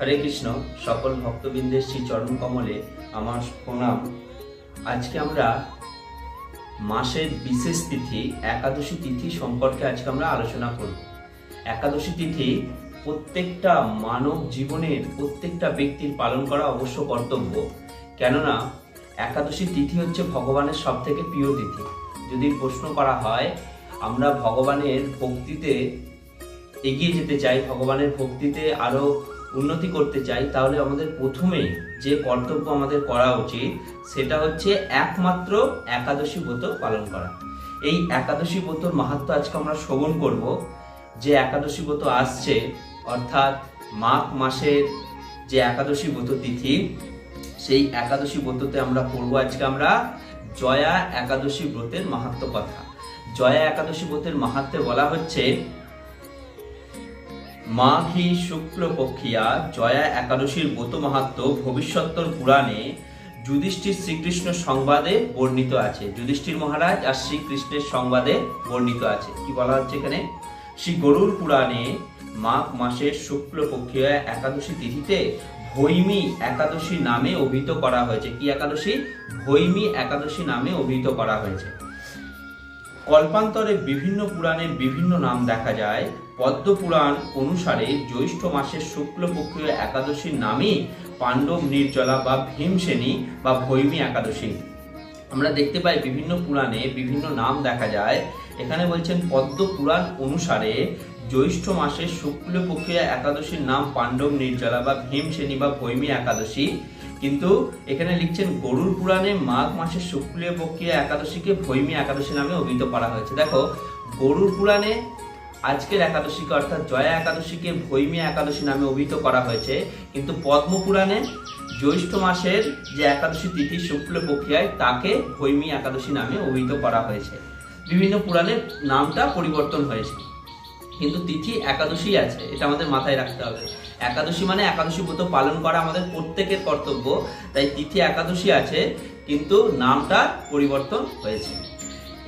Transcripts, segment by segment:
হরে কৃষ্ণ, সকল ভক্তবৃন্দের শ্রী চরণ কমলে আমার প্রণাম। আজকে আমরা মাসের বিশেষ তিথি, একাদশী তিথি সম্পর্কে আজকে আমরা আলোচনা করব। একাদশী তিথি প্রত্যেকটা মানব জীবনের প্রত্যেকটা ব্যক্তির পালন করা অবশ্য কর্তব্য। কেননা, একাদশী তিথি হচ্ছে ভগবানের সব থেকে প্রিয় তিথি। যদি প্রশ্ন করা হয়, আমরা ভগবানের ভক্তিতে এগিয়ে যেতে চাই, ভগবানের ভক্তিতে আরও উন্নতি করতে চাই, তাহলে আমাদের প্রথমে যে কর্তব্য আমাদের করা উচিত, সেটা হচ্ছে একমাত্র একাদশী ব্রত পালন করা। এই একাদশী ব্রতর মাহাত্ম আজকে আমরা শ্রবণ করব, যে একাদশী ব্রত আসছে, অর্থাৎ মাঘ মাসের যে একাদশী ব্রত তিথি, সেই একাদশী ব্রততে আমরা পড়ব আজকে আমরা জয়া একাদশী ব্রতের মাহাত্ম কথা। জয়া একাদশী ব্রতের মাহাত্মে বলা হচ্ছে মাঘী শুক্ল পক্ষিয়া জয়া একাদশীর ব্রত মাহাত্ম ভবিষ্যত্তর পুরাণে যুধিষ্ঠির শ্রীকৃষ্ণ সংবাদে বর্ণিত আছে? যুধিষ্ঠির মহারাজ আর শ্রীকৃষ্ণের সংবাদে বর্ণিত আছে। কি বলা হচ্ছে এখানে? শ্রী গরুর পুরাণে মাঘ মাসের শুক্ল পক্ষিয়া একাদশী তিথিতে ভৈমী একাদশী নামে অভিহিত করা হয়েছে। কি একাদশী? ভৈমী একাদশী নামে অভিহিত করা হয়েছে। কল্পান্তরে বিভিন্ন পুরাণের বিভিন্ন নাম দেখা যায়। পদ্ম পুরাণ অনুসারে জ্যৈষ্ঠ মাসের শুক্লপক্ষীয় একাদশীর নামই পাণ্ডব, নির্জলা বা ভীমসেনী বা ভৈমী একাদশী। আমরা দেখতে পাই বিভিন্ন পুরাণে বিভিন্ন নাম দেখা যায়। এখানে বলছেন পদ্ম পুরাণ অনুসারে জ্যৈষ্ঠ মাসের শুক্লপক্ষীয় একাদশীর নাম পাণ্ডব, নির্জলা বা ভীমসেনী বা ভৈমী একাদশী। কিন্তু এখানে লিখছেন, গরুর পুরাণে মাঘ মাসের শুক্লীয় পক্ষীয় একাদশীকে ভৈমী একাদশী নামে অভিহিত করা হয়েছে। দেখো, গরুর পুরাণে আজকের একাদশীকে অর্থাৎ জয়া একাদশীকে ভৈমী একাদশী নামে অভিহিত করা হয়েছে। কিন্তু পদ্ম পুরাণে জ্যৈষ্ঠ মাসের যে একাদশী তিথি শুক্ল প্রক্রিয়ায় তাকে ভৈমী একাদশী নামে অভিহিত করা হয়েছে। বিভিন্ন পুরাণের নামটা পরিবর্তন হয়েছে। কিন্তু তিথি একাদশী আছে, এটা আমাদের মাথায় রাখতে হবে। একাদশী মানে একাদশী ব্রত পালন করা আমাদের প্রত্যেকের কর্তব্য, তাই তিথি একাদশী আছে, কিন্তু নামটা পরিবর্তন হয়েছে।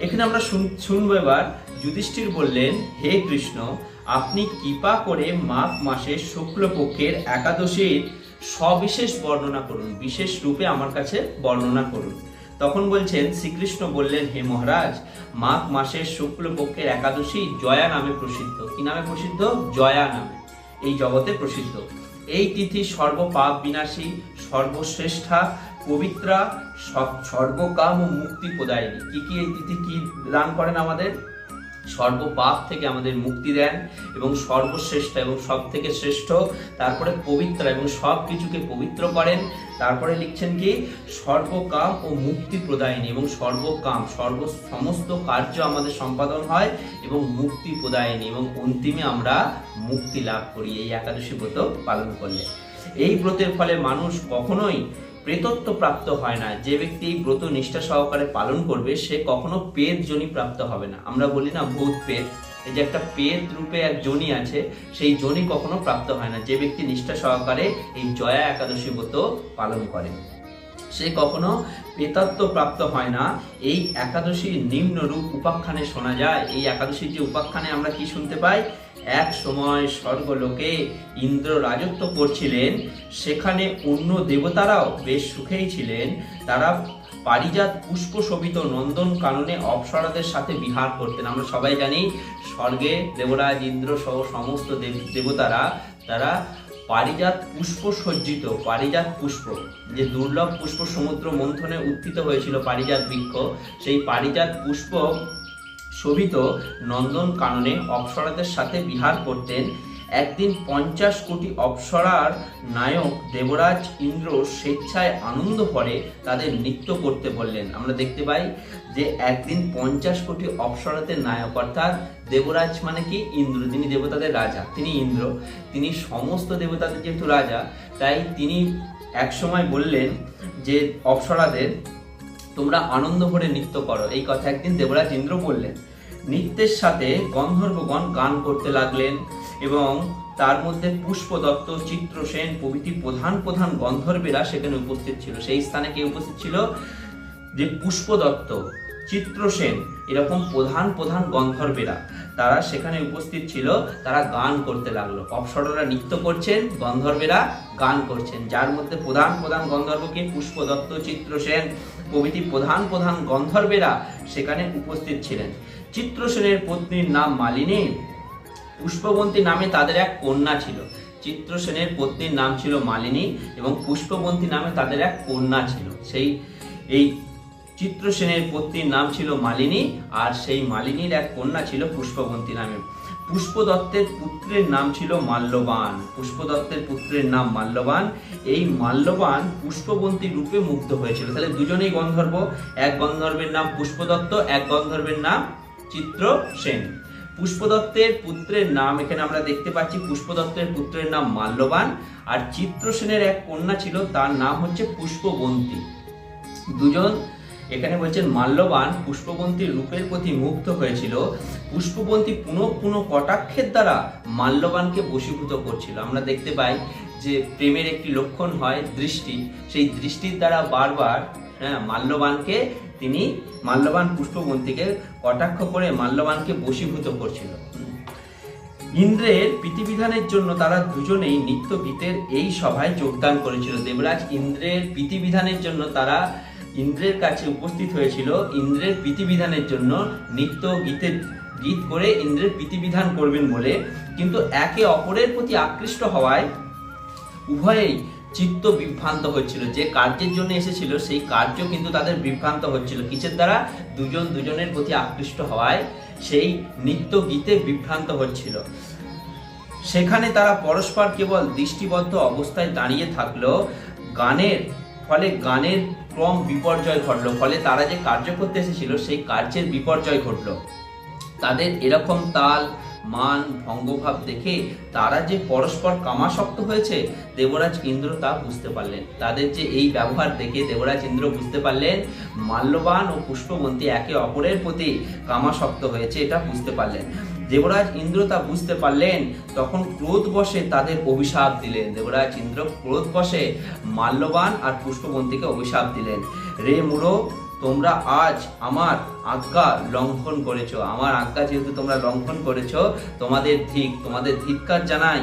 এখানে আমরা শুন- শুনব এবার, যুধিষ্ঠির বললেন, হে কৃষ্ণ, আপনি কৃপা করে মাঘ মাসের শুক্লপক্ষের একাদশীর সবিশেষ বর্ণনা করুন, বিশেষ রূপে আমার কাছে বর্ণনা করুন। তখন বলছেন, শ্রীকৃষ্ণ বললেন, হে মহারাজ, মাঘ মাসের শুক্লপক্ষের একাদশী জয়া নামে প্রসিদ্ধ। কি নামে প্রসিদ্ধ? জয়া নামে। এই জগতে প্রসিদ্ধ। এই তিথি সর্বপাপ বিনাশী, সর্বশ্রেষ্ঠা, পবিত্রা সর্বকাম ও মুক্তি প্রদায়নী। কি কি এই তিথি কি দান করেন আমাদের? সর্বপাপ থেকে আমাদের মুক্তি দেন এবং সর্বশ্রেষ্ঠ এবং সব থেকে শ্রেষ্ঠ, তারপরে পবিত্র এবং সব কিছুকে পবিত্র করেন। তারপরে লিখছেন কি? সর্বকাম ও মুক্তি প্রদায়নী এবং সর্বকাম সর্ব সমস্ত কার্য আমাদের সম্পাদন হয় এবং মুক্তি প্রদায়নী এবং অন্তিমে আমরা মুক্তি লাভ করি। এই একাদশী ব্রত পালন করলে। এই ব্রতের ফলে মানুষ কখনোই প্রেতত্ব প্রাপ্ত হয় না। যে ব্যক্তি ব্রত নিষ্ঠা সহকারে পালন করবে, সে কখনো পেট জনি প্রাপ্ত হবে না। আমরা বলি না ভূত পেট এই যে একটা পেট রূপে এক জনি আছে, সেই জনি কখনো প্রাপ্ত হয় না। যে ব্যক্তি নিষ্ঠা সহকারে এই জয়া একাদশী ব্রত পালন করে, সে কখনো পেতত্ব প্রাপ্ত হয় না। এই একাদশীর নিম্ন রূপ উপাখ্যানে শোনা যায়। এই একাদশীর যে উপাখ্যানে আমরা কি শুনতে পাই? এক সময় স্বর্গলোকে ইন্দ্র রাজত্ব করছিলেন, সেখানে অন্য দেবতারাও বেশ সুখেই ছিলেন। তারা পারিজাত পুষ্প শোভিত নন্দন কাননে অপ্সরাদের সাথে বিহার করতেন। আমরা সবাই জানি, স্বর্গে দেবরাজ, ইন্দ্র সহ সমস্ত দেব- দেবতারা, তারা পারিজাত পুষ্প সজ্জিত, পারিজাত পুষ্প, যে দুর্লভ পুষ্প সমুদ্র মন্থনে উত্থিত হয়েছিল পারিজাত বৃক্ষ, সেই পারিজাত পুষ্প শোভিত নন্দন কাননে অপ্সরাদের সাথে বিহার করতেন। একদিন পঞ্চাশ কোটি অপ্সরার নায়ক দেবরাজ ইন্দ্র স্বেচ্ছায় আনন্দ করে তাদের নৃত্য করতে বললেন। আমরা দেখতে পাই যে একদিন পঞ্চাশ কোটি অপ্সরাদের নায়ক, অর্থাৎ দেবরাজ মানে কি? ইন্দ্র। তিনি দেবতাদের রাজা, তিনি ইন্দ্র। তিনি সমস্ত দেবতাদের যেহেতু রাজা, তাই তিনি এক সময় বললেন যে, অপ্সরাদের, তোমরা আনন্দ ভরে নৃত্য করো। এই কথা একদিন দেবরাজ ইন্দ্র বললেন। নৃত্যের সাথে গন্ধর্বগণ গান করতে লাগলেন এবং তার মধ্যে পুষ্পদত্ত, চিত্রসেন প্রভৃতি প্রধান প্রধান গন্ধর্বেরা সেখানে উপস্থিত ছিল। সেই স্থানে কে উপস্থিত ছিল? যে পুষ্পদত্ত, চিত্রসেন এরকম প্রধান প্রধান গন্ধর্বেরা, তারা সেখানে উপস্থিত ছিল, তারা গান করতে লাগল। অপসররা নৃত্য করছেন, গন্ধর্বেরা গান করছেন। যার মধ্যে প্রধান প্রধান গন্ধর্বকে পুষ্পদত্ত, চিত্রসেন প্রভৃতি প্রধান প্রধান গন্ধর্বেরা সেখানে উপস্থিত ছিলেন। চিত্রসেনের পত্নীর নাম মালিনী। পুষ্পবন্তী নামে তাদের এক কন্যা ছিল। চিত্রসেনের পত্নীর নাম ছিল মালিনী এবং পুষ্পবন্তী নামে তাদের এক কন্যা ছিল। সেই, এই চিত্রসেনের পত্নীর নাম ছিল মালিনী আর সেই মালিনীর এক কন্যা ছিল পুষ্পবন্তী নামে। পুষ্পদত্তের পুত্রের নাম ছিল মাল্যবান। পুষ্পদত্তের পুত্রের নাম মাল্যবান। এই মাল্যবান পুষ্পবন্তী রূপে মুগ্ধ হয়েছিল। তাহলে দুজনেই গন্ধর্ব। এক গন্ধর্বের নাম পুষ্পদত্ত, এক গন্ধর্বের নাম চিত্রসেন পুষ্পদত্তের পুত্রের নাম, এখানে আমরা দেখতে পাচ্ছি পুষ্পদত্তের পুত্রের নাম মাল্যবান, আর চিত্রসেনের এক কন্যা ছিল, তার নাম হচ্ছে পুষ্পবন্তী। দুজন এখানে বলছেন মাল্যবান পুষ্পবন্তীর রূপের প্রতি মুগ্ধ হয়েছিল। পুষ্পবন্তী পুনঃ পুনঃ কটাক্ষের দ্বারা মাল্যবানকে বশীভূত করছিল। আমরা দেখতে পাই যে প্রেমের একটি লক্ষণ হয় দৃষ্টি, সেই দৃষ্টির দ্বারা বারবার হ্যাঁ মাল্যবানকে তিনি, মাল্যবান পুষ্পবন্তীকে কটাক্ষ করে মাল্যবানকে বশীভূত করছিল। ইন্দ্রের প্রীতিবিধানের জন্য তারা দুজনেই নিত্য গীতের এই সভায় যোগদান করেছিল। দেবরাজ ইন্দ্রের প্রীতিবিধানের জন্য তারা ইন্দ্রের কাছে উপস্থিত হয়েছিল। ইন্দ্রের প্রীতিবিধানের জন্য নিত্য গীতের গীত করে ইন্দ্রের প্রীতিবিধান করবেন বলে। কিন্তু একে অপরের প্রতি আকৃষ্ট হওয়ায় উভয়েই চিত্ত বিভ্রান্ত হচ্ছিল, যে কার্যের জন্য এসেছিল, সেই কার্য কিন্তু তাদের বিভ্রান্ত হচ্ছিল। কিসের দ্বারা? দুজন দুজনের প্রতি আকৃষ্ট হওয়ায় সেই নিত্য গীতে বিভ্রান্ত হচ্ছিল। সেখানে তারা পরস্পর কেবল দৃষ্টিবদ্ধ অবস্থায় দাঁড়িয়ে থাকল। গানের ফলে গানের ক্রম বিপর্যয় ঘটলো, ফলে তারা যে কার্য করতে এসেছিল, সেই কার্যের বিপর্যয় ঘটলো। তাদের এরকম তাল মান, ভঙ্গভাব দেখে তারা যে পরস্পর কামাসক্ত হয়েছে, দেবরাজ ইন্দ্র তা বুঝতে পারলেন। তাদের যে এই ব্যবহার দেখে দেবরাজ ইন্দ্র বুঝতে পারলেন, মাল্যবান ও পুষ্পবন্তী একে অপরের প্রতি কামাসক্ত হয়েছে, এটা বুঝতে পারলেন। দেবরাজ ইন্দ্র তা বুঝতে পারলেন, তখন ক্রোধ বসে তাদের অভিশাপ দিলেন। দেবরাজ ইন্দ্র ক্রোধ বসে মাল্যবান আর পুষ্পবন্তীকে অভিশাপ দিলেন। রে মুড়ো তোমরা আজ আমার আজ্ঞা লঙ্ঘন করেছ। আমার আজ্ঞা যেহেতু তোমরা লঙ্ঘন করেছ, তোমাদের ধিক তোমাদের ধিক্কার জানাই।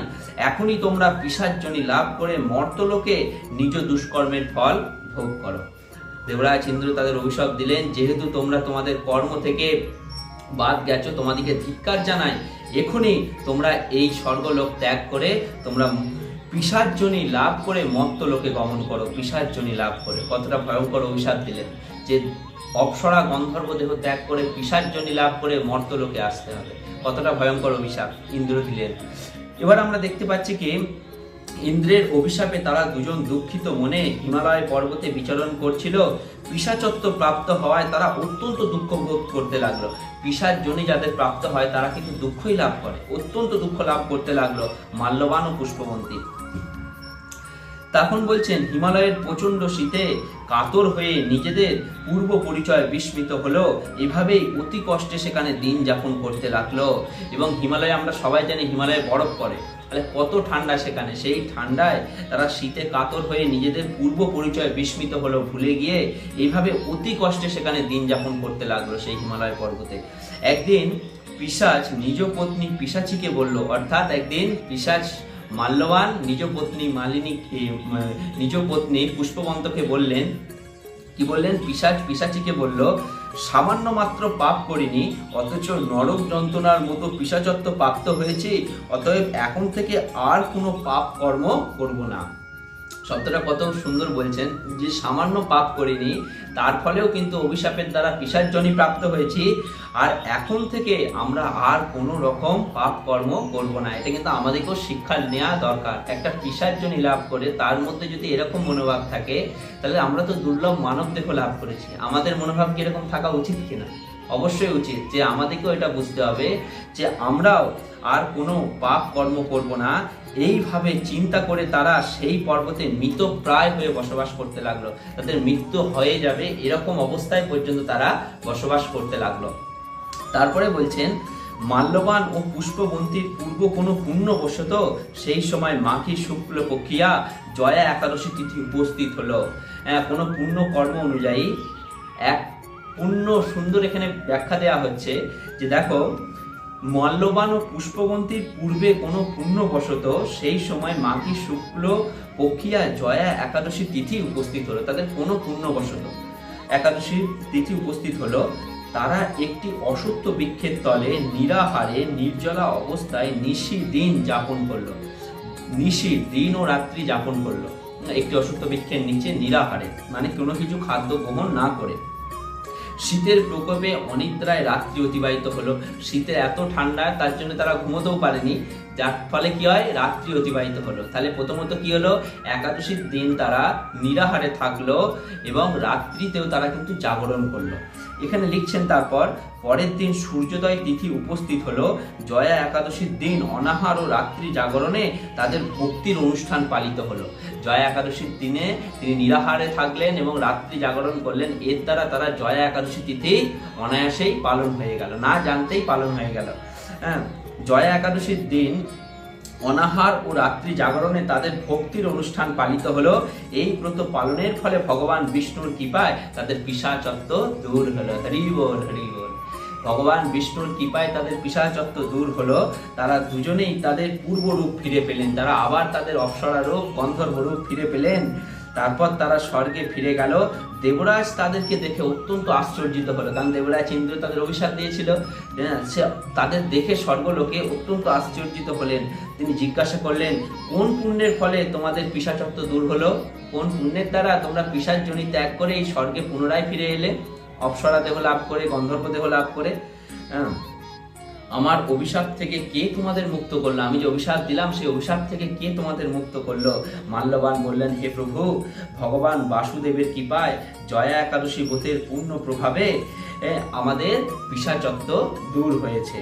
এখনই তোমরা পিসার্জনী লাভ করে মর্তলোকে নিজ দুষ্কর্মের ফল ভোগ করো। দেবরাজ ইন্দ্র তাদের অভিশাপ দিলেন, যেহেতু তোমরা তোমাদের কর্ম থেকে বাদ গেছো তোমাদেরকে ধিক্কার জানাই। এখনই তোমরা এই স্বর্গলোক ত্যাগ করে তোমরা পিসার্জনী লাভ করে মত্ত লোকে গমন করো। পিসার্জনী লাভ করে। কতটা ভয়ঙ্কর অভিশাপ দিলেন। যে অপসরা গন্ধর্ব দেহ ত্যাগ করে পিসার্জনী লাভ করে মর্ত লোকে আসতে হবে। কতটা ভয়ঙ্কর অভিশাপ, ইন্দ্র দিলেন। এবার আমরা দেখতে পাচ্ছি কি, ইন্দ্রের অভিশাপে তারা দুজন দুঃখিত মনে হিমালয় পর্বতে বিচরণ করছিল। পিসাচত্ব প্রাপ্ত হওয়ায় তারা অত্যন্ত দুঃখ বোধ করতে লাগল। পিসার জনি যাদের প্রাপ্ত হয়, তারা কিন্তু দুঃখই লাভ করে। অত্যন্ত দুঃখ লাভ করতে লাগল মাল্যবান ও পুষ্পবন্তী। তখন বলছেন, হিমালয়ের প্রচণ্ড শীতে কাতর হয়ে নিজেদের পূর্ব পরিচয় বিস্মিত হলো। এভাবেই অতি কষ্টে সেখানে দিন যাপন করতে লাগল। এবং হিমালয়ে, আমরা সবাই জানি হিমালয়ে বরফ পড়ে। তাহলে কত ঠান্ডা সেখানে? সেই ঠান্ডায় তারা শীতে কাতর হয়ে নিজেদের পূর্ব পরিচয় বিস্মিত হলো ভুলে গিয়ে এইভাবে অতি কষ্টে সেখানে দিন যাপন করতে লাগল সেই হিমালয় পর্বতে। একদিন পিসাচ, নিজ পত্নী পিসাচিকে বলল, অর্থাৎ একদিন পিসাচ মাল্যবান নিজ পত্নী মালিনী নিজ পত্নী পুষ্পবন্তকে বললেন, কি বললেন? পিসাচ পিসাচিকে বলল, সামান্য মাত্র পাপ করিনি, অথচ নরক যন্ত্রণার মতো পিসাচত্ব প্রাপ্ত হয়েছে, অতএব এখন থেকে আর কোনো পাপ কর্ম করব না। শব্দটা কত সুন্দর বলছেন, যে সামান্য পাপ করিনি তার ফলেও কিন্তু অভিশাপের দ্বারা পিসার্জনী প্রাপ্ত হয়েছি। আর এখন থেকে আমরা আর কোনো রকম পাপ কর্ম করব না। এটা কিন্তু আমাদেরকেও শিক্ষা নেওয়া দরকার। একটা পিসার্জনী লাভ করে তার মধ্যে যদি এরকম মনোভাব থাকে, তাহলে আমরা তো দুর্লভ মানব দেহ লাভ করেছি। আমাদের মনোভাব কি এরকম থাকা উচিত কিনা? অবশ্যই উচিত যে আমাদেরকেও এটা বুঝতে হবে যে আমরাও আর কোনো পাপ কর্ম করব না। এইভাবে চিন্তা করে তারা সেই পর্বতে মৃত প্রায় হয়ে বসবাস করতে লাগল। তাদের মৃত্যু হয়ে যাবে এরকম অবস্থায় পর্যন্ত তারা বসবাস করতে লাগল। তারপরে বলছেন মাল্যবান ও পুষ্পবন্তীর পূর্ব কোনো পুণ্যবশত সেই সময় মাঘী শুক্ল পক্ষিয়া জয়া একাদশী তিথি উপস্থিত হলো। হ্যাঁ, কোনো পুণ্য কর্ম অনুযায়ী এক পূর্ণ সুন্দর এখানে ব্যাখ্যা দেওয়া হচ্ছে যে দেখো মল্লবান ও পুষ্পবন্তীর পূর্বে কোনো পুণ্যবশত সেই সময় মাঘী শুক্ল, পক্ষিয়া, জয়া, একাদশী তিথি উপস্থিত হলো। তাদের কোনো পুণ্যবশত। একাদশী তিথি উপস্থিত হলো। তারা একটি অসত্য বৃক্ষের তলে নিরাহারে, নির্জলা অবস্থায় নিশি দিন যাপন করল। নিশি দিন ও রাত্রি যাপন করল। একটি অসত্য বৃক্ষের নিচে নিরাহারে মানে কোনো কিছু খাদ্য গ্রহণ না করে। শীতের প্রকোপে অনিদ্রায় রাত্রি অতিবাহিত হলো। শীতে এত ঠান্ডা, তার জন্য তারা ঘুমোতেও পারেনি। যার ফলে কি হয়? রাত্রি অতিবাহিত হলো। তাহলে প্রথমত কি হলো? একাদশীর দিন তারা নিরাহারে থাকল এবং রাত্রিতেও তারা কিন্তু জাগরণ করল। এখানে লিখছেন তারপর, পরের দিন সূর্যোদয় তিথি উপস্থিত হলো। জয়া একাদশীর দিন অনাহার ও রাত্রি জাগরণে তাদের ভক্তির অনুষ্ঠান পালিত হলো। জয়া একাদশীর দিনে তিনি নিরাহারে থাকলেন এবং রাত্রি জাগরণ করলেন। এর দ্বারা তারা জয়া একাদশী তিথি অনায়াসেই পালন হয়ে গেল। না জানতেই পালন হয়ে গেল। হ্যাঁ জয়া একাদশীর দিন অনাহার ও রাত্রি জাগরণে তাদের ভক্তির অনুষ্ঠান পালিত হলো। এই ব্রত পালনের ফলে ভগবান বিষ্ণুর কৃপায় তাদের পিসাচত্ব দূর হলো। হরি বল হরি বল। ভগবান বিষ্ণুর কৃপায় তাদের পিসাচত্ব দূর হলো। তারা দুজনেই তাদের পূর্বরূপ ফিরে পেলেন। তারা আবার তাদের অপ্সরা রূপ, গন্ধর্ব রূপ ফিরে পেলেন। তারপর তারা স্বর্গে ফিরে গেল। দেবরাজ তাদেরকে দেখে অত্যন্ত আশ্চর্যিত হলো কারণ দেবরাজ ইন্দ্র তাদের অভিশাপ দিয়েছিল। হ্যাঁ, সে তাদের দেখে স্বর্গলোকে অত্যন্ত আশ্চর্যিত হলেন। তিনি জিজ্ঞাসা করলেন কোন পুণ্যের ফলে তোমাদের পিসাচত্ব দূর হলো? কোন পুণ্যের দ্বারা তোমরা পিসার জনি ত্যাগ করে এই স্বর্গে পুনরায় ফিরে এলে? অপ্সরা দেহ লাভ করে গন্ধর্ব দেহ লাভ করে। হ্যাঁ আমার অভিশাপ থেকে কে তোমাদের মুক্ত করল? আমি যে অভিশাপ দিলাম, সেই অভিশাপ থেকে কে তোমাদের মুক্ত করল? মাল্যবান বললেন, হে প্রভু, ভগবান বাসুদেবের কৃপায় জয়া একাদশী ব্রতের পূর্ণ প্রভাবে আমাদের পিসাচত্ব দূর হয়েছে।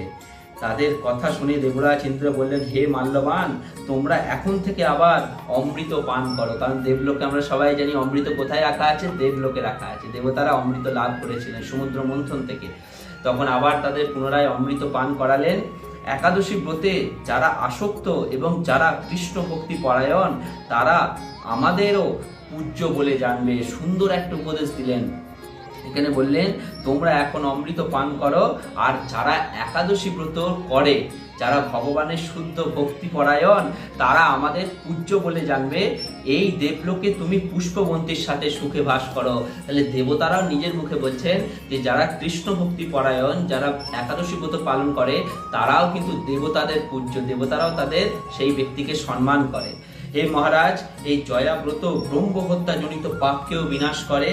তাদের কথা শুনে দেবরাজ ইন্দ্র বললেন, হে মাল্যবান, তোমরা এখন থেকে আবার অমৃত পান করো। কারণ দেবলোকে আমরা সবাই জানি অমৃত কোথায় রাখা আছে? দেবলোকে রাখা আছে। দেবতারা অমৃত লাভ করেছিলেন সমুদ্র মন্থন থেকে। তখন আবার তাদের পুনরায় অমৃত পান করালেন। একাদশী ব্রতে যারা আসক্ত এবং যারা কৃষ্ণ ভক্তি পরায়ণ, তারা আমাদেরও পূজ্য বলে জানবে। সুন্দর একটা উপদেশ দিলেন। এখানে বললেন, তোমরা এখন অমৃত পান করো, আর যারা একাদশী ব্রত করে যারা ভগবানের শুদ্ধ ভক্তি পরায়ণ, তারা আমাদের পূজ্য বলে জানবে, এই দেবলোকে তুমি পুষ্পবন্তীর সাথে সুখে বাস করো। তাহলে দেবতারাও নিজের মুখে বলছেন যে, যারা কৃষ্ণ ভক্তি পরায়ণ, যারা একাদশী ব্রত পালন করে, তারাও কিন্তু দেবতাদের পূজ্য, দেবতারাও তাদের সেই ব্যক্তিকে সম্মান করে। হে মহারাজ, এই জয়া ব্রত ব্রহ্ম হত্যা জনিত পাপকেও বিনাশ করে।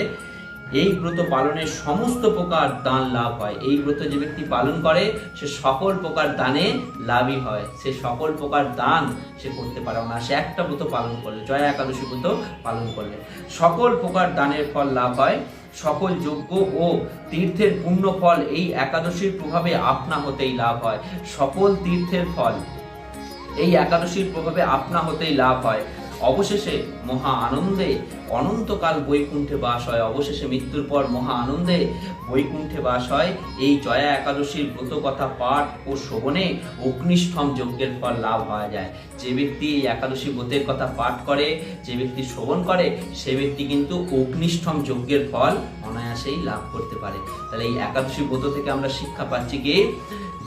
এই ব্রত পালনের সমস্ত প্রকার দান লাভ হয়। এই ব্রত যে ব্যক্তি পালন করে, সে সকল প্রকার দানে লাভই হয়। সে সকল প্রকার দান সে করতে পারে। না সে একটা ব্রত পালন করলে, জয়া একাদশী ব্রত পালন করলে, সকল প্রকার দানের ফল লাভ হয়। সকল যজ্ঞ ও তীর্থের পুণ্য ফল এই একাদশীর প্রভাবে আপনা হতেই লাভ হয়। সকল তীর্থের ফল এই একাদশীর প্রভাবে আপনা হতেই লাভ হয়। অবশেষে মহা আনন্দে অনন্তকাল বৈকুণ্ঠে বাস হয়। অবশেষে মৃত্যুর পর মহা আনন্দে বৈকুণ্ঠে বাস হয়। এই জয়া একাদশীর ব্রত কথা পাঠ ও শ্রবণে অগ্নিষ্ঠম যজ্ঞের ফল লাভ হওয়া যায়। যে ব্যক্তি এই একাদশী ব্রতের কথা পাঠ করে, যে ব্যক্তি শ্রবণ করে, সে ব্যক্তি কিন্তু অগ্নিষ্ঠম যজ্ঞের ফল অনায়াসেই লাভ করতে পারে। তাহলে এই একাদশী ব্রত থেকে আমরা শিক্ষা পাচ্ছি কি?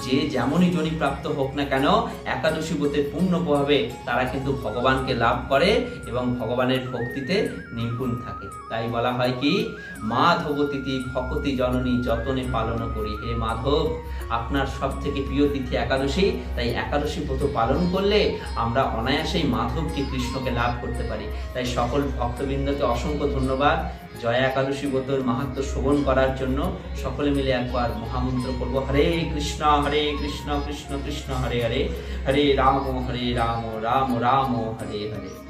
যে যেমনই জনি প্রাপ্ত হোক না কেন, একাদশী ব্রতের পূর্ণ প্রভাবে তারা কিন্তু ভগবানকে লাভ করে এবং ভগবানের ভক্তিতে নিপুণ থাকে। তাই বলা হয় কি, মাধব তিথি ভকতি জননী যতনে পালন করি। হে মাধব, আপনার সব থেকে প্রিয় তিথি একাদশী, তাই একাদশী ব্রত পালন করলে আমরা অনায়াসেই মাধবকে কৃষ্ণকে লাভ করতে পারি। তাই সকল ভক্তবৃন্দকে অসংখ্য ধন্যবাদ। জয়া একাদশী ব্রতর মাহাত্ম শ্রবণ করার জন্য সকলে মিলে একবার মহামন্ত্র করব, হরে কৃষ্ণ হরে কৃষ্ণ কৃষ্ণ কৃষ্ণ, হরে হরে হরে রাম হরে রাম রাম রাম, হরে হরে।